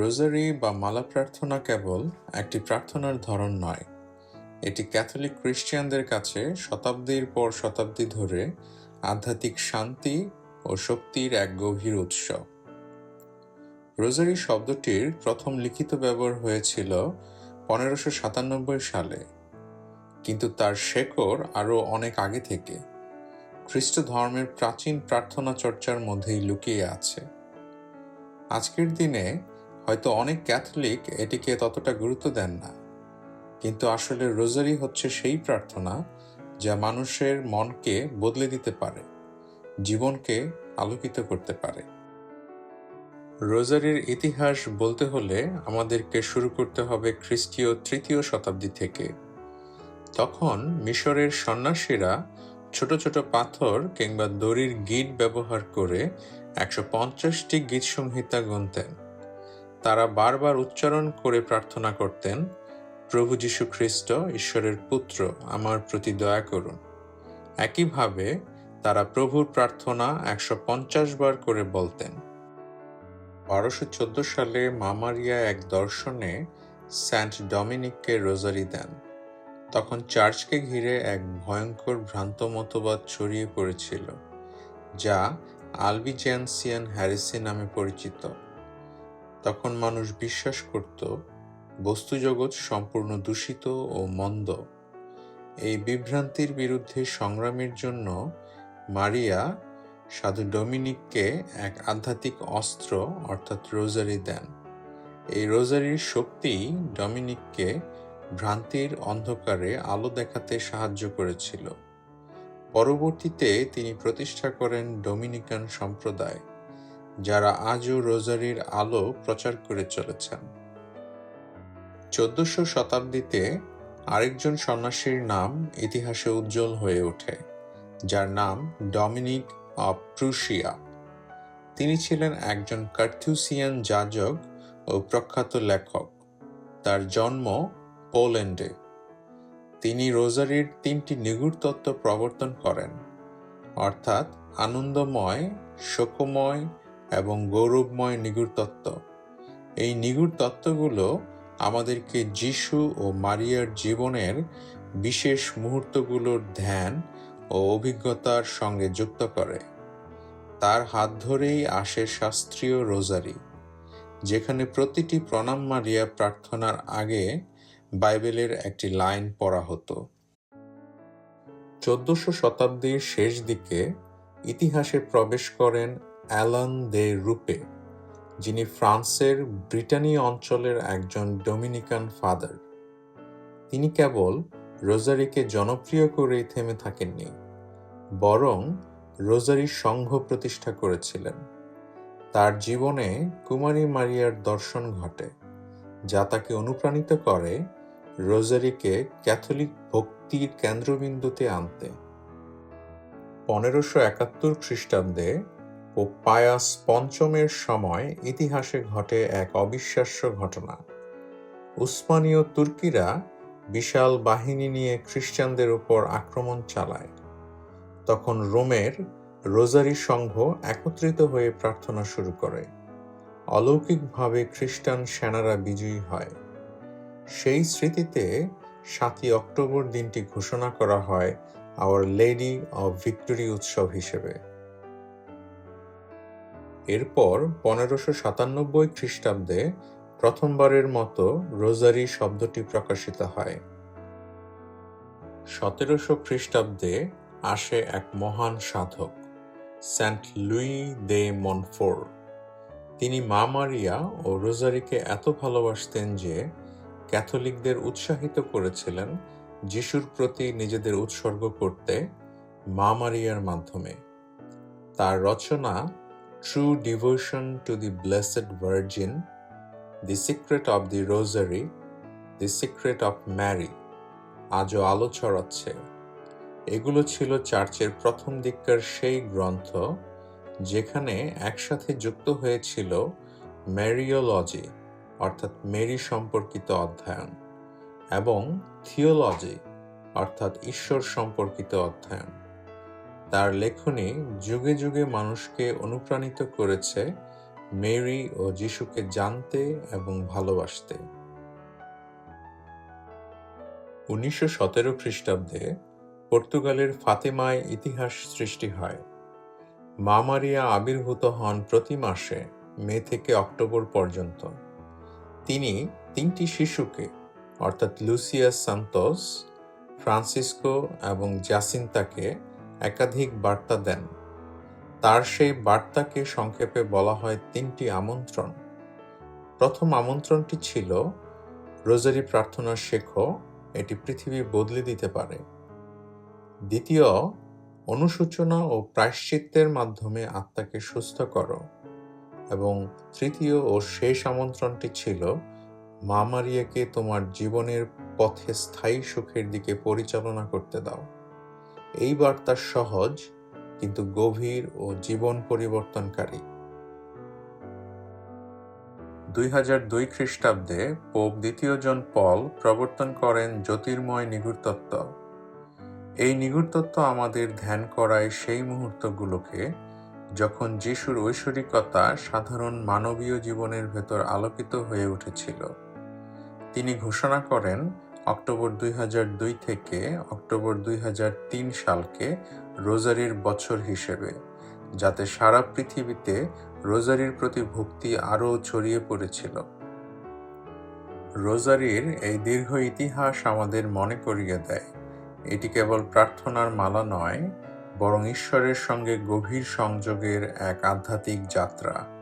রোজারি বা মালা প্রার্থনা কেবল একটি প্রার্থনার ধরন নয়। এটি ক্যাথলিক খ্রিস্টানদের কাছে শতাব্দীর পর শতাব্দী ধরে আধ্যাত্মিক শান্তি ও শক্তির এক গভীর উৎস। রোজারি শব্দটির প্রথম লিখিত ব্যবহার হয়েছিল পনেরোশো সাতানব্বই সালে, কিন্তু তার শেকড় আরও অনেক আগে থেকে। খ্রিস্ট ধর্মের প্রাচীন প্রার্থনা চর্চার মধ্যেই লুকিয়ে আছে। আজকের দিনে হয়তো অনেক ক্যাথলিক এটিকে ততটা গুরুত্ব দেন না। কিন্তু আসলে রোজারি হচ্ছে সেই প্রার্থনা যা মানুষের মনকে বদলে দিতে পারে, জীবনকে আলোকিত করতে পারে। রোজারির ইতিহাস বলতে হলে আমাদেরকে শুরু করতে হবে খ্রিস্টীয় তৃতীয় শতাব্দী থেকে। তখন মিশরের সন্ন্যাসীরা ছোট ছোট পাথর কিংবা দড়ির গিট ব্যবহার করে একশো পঞ্চাশটি গীত সংহিতা গুনতেন। তারা বারবার উচ্চারণ করে প্রার্থনা করতেন, প্রভু যীশু খ্রিস্ট, ঈশ্বরের পুত্র, আমার প্রতি দয়া করুন। একইভাবে তারা প্রভুর প্রার্থনা একশো পঞ্চাশ বার করে বলতেন। বারোশো চোদ্দ সালে মামারিয়া এক দর্শনে সেন্ট ডমিনিককে রোজারি দেন। তখন চার্চকে ঘিরে এক ভয়ঙ্কর ভ্রান্ত মতবাদ ছড়িয়ে পড়েছিল, যা আলবিজেন্সিয়ান হ্যারিসি নামে পরিচিত। তখন মানুষ বিশ্বাস করত, বস্তুজগৎ সম্পূর্ণ দূষিত ও মন্দ। এই বিভ্রান্তির বিরুদ্ধে সংগ্রামের জন্য মারিয়া সাধু ডমিনিককে এক আধ্যাত্মিক অস্ত্র, অর্থাৎ রোজারি দেন। এই রোজারির শক্তি ডমিনিককে ভ্রান্তির অন্ধকারে আলো দেখাতে সাহায্য করেছিল। পরবর্তীতে তিনি প্রতিষ্ঠা করেন ডোমিনিকান সম্প্রদায়। যারা আজও রোজারির আলো প্রচার করে চলেছেন। চোদ্দশো শতাব্দীতে আরেকজন সন্ন্যাসীর নাম ইতিহাসে উজ্জ্বল হয়ে ওঠে, যার নাম ডমিনিক অব প্রুশিয়া। তিনি ছিলেন একজন কার্থুসিয়ান যাজক ও প্রখ্যাত লেখক। তার জন্ম পোল্যান্ডে। তিনি রোজারির তিনটি নিগুড় তত্ত্ব প্রবর্তন করেন, অর্থাৎ আনন্দময় শোকময় এবং গৌরবময় নিগুড় তত্ত্ব। এই নিগুড় তত্ত্বগুলো আমাদেরকে যিশু ও মারিয়ার জীবনের বিশেষ মুহূর্তগুলোর ধ্যান ও অভিজ্ঞতার সঙ্গে যুক্ত করে। তার হাত ধরেই আসে শাস্ত্রীয় রোজারি, যেখানে প্রতিটি প্রণাম মারিয়া প্রার্থনার আগে বাইবেলের একটি লাইন পড়া হতো। চোদ্দশো শতাব্দীর শেষ দিকে ইতিহাসে প্রবেশ করেন অ্যালান দে রূপে, যিনি ফ্রান্সের ব্রিটানি অঞ্চলের একজন ডোমিনিকান ফাদার। তিনি কেবল রোজারিকে জনপ্রিয় করেই থেমে থাকেননি, বরং রোজারি সংঘ প্রতিষ্ঠা করেছিলেন। তার জীবনে কুমারী মারিয়ার দর্শন ঘটে, যা তাকে অনুপ্রাণিত করে রোজারিকে ক্যাথলিক ভক্তির কেন্দ্রবিন্দুতে আনতে। পনেরোশো একাত্তর খ্রিস্টাব্দে ও পায়াস পঞ্চমের সময় ইতিহাসে ঘটে এক অবিশ্বাস্য ঘটনা। উসমানীয় তুর্কিরা বিশাল বাহিনী নিয়ে খ্রিস্টানদের উপর আক্রমণ চালায়। তখন রোমের রোজারি সংঘ একত্রিত হয়ে প্রার্থনা শুরু করে। অলৌকিকভাবে খ্রিস্টান সেনারা বিজয়ী হয়। সেই স্মৃতিতে সাতই অক্টোবর দিনটি ঘোষণা করা হয় আওয়ার লেডি অব ভিক্টোরি উৎসব হিসেবে। এরপর পনেরোশো সাতানব্বই খ্রিস্টাব্দে প্রথমবারের মতো রোজারি শব্দটি প্রকাশিত হয়। সতেরোশো খ্রিস্টাব্দে আসে এক মহান সাধক, সেন্ট লুই দে মনফোর। তিনি মা মারিয়া ও রোজারিকে এত ভালোবাসতেন যে ক্যাথলিকদের উৎসাহিত করেছিলেন যিশুর প্রতি নিজেদের উৎসর্গ করতে মা মারিয়ার মাধ্যমে। তার রচনা true devotion to the blessed virgin the secret of the rosary the secret of Mary আজও আলো ছড়াচ্ছে। এগুলো ছিল চার্চের প্রথম দিককার সেই গ্রন্থ, যেখানে একসাথে যুক্ত হয়েছিল ম্যারিওলজি, অর্থাৎ মেরি সম্পর্কিত অধ্যয়ন, এবং থিওলজি, অর্থাৎ ঈশ্বর সম্পর্কিত অধ্যয়ন। তার লেখনী যুগে যুগে মানুষকে অনুপ্রাণিত করেছে মেরি ও যিশুকে জানতে এবং ভালোবাসতে। উনিশশো সতেরো খ্রিস্টাব্দে পর্তুগালের ফাতেমায় ইতিহাস সৃষ্টি হয়। মা মারিয়া আবির্ভূত হন প্রতি মাসে মে থেকে অক্টোবর পর্যন্ত। তিনি তিনটি শিশুকে, অর্থাৎ লুসিয়া সান্তোস, ফ্রান্সিসকো এবং জাসিন্তাকে একাধিক বার্তা দেন। তার সেই বার্তাকে সংক্ষেপে বলা হয় তিনটি আমন্ত্রণ। প্রথম আমন্ত্রণটি ছিল, রোজারি প্রার্থনা শেখো, এটি পৃথিবী বদলে দিতে পারে। দ্বিতীয়, অনুশোচনা ও প্রায়শ্চিত্তের মাধ্যমে আত্মাকে সুস্থ করো। এবং তৃতীয় ও শেষ আমন্ত্রণটি ছিল, মা মারিয়াকে তোমার জীবনের পথে স্থায়ী সুখের দিকে পরিচালনা করতে দাও। এই বার্তা সহজ, কিন্তু গভীর ও জীবন পরিবর্তনকারী। দুই হাজার দুই খ্রিস্টাব্দে পোপ দ্বিতীয় জন পল প্রবর্তন করেন জ্যোতির্ময় নিগুড়তত্ত্ব। এই নিগুড়তত্ত্ব আমাদের ধ্যান করায় সেই মুহূর্তগুলোকে যখন যিশুর ঐশ্বরিকতা সাধারণ মানবীয় জীবনের ভেতর আলোকিত হয়ে উঠেছিল। তিনি ঘোষণা করেন অক্টোবর দুই হাজার দুই থেকে অক্টোবর দুই হাজার তিন সালকে রোজারির বছর হিসেবে, যাতে সারা পৃথিবীতে রোজারির প্রতি ভক্তি আরও ছড়িয়ে পড়েছিল। রোজারির এই দীর্ঘ ইতিহাস আমাদের মনে করিয়ে দেয়, এটি কেবল প্রার্থনার মালা নয়, বরং ঈশ্বরের সঙ্গে গভীর সংযোগের এক আধ্যাত্মিক যাত্রা।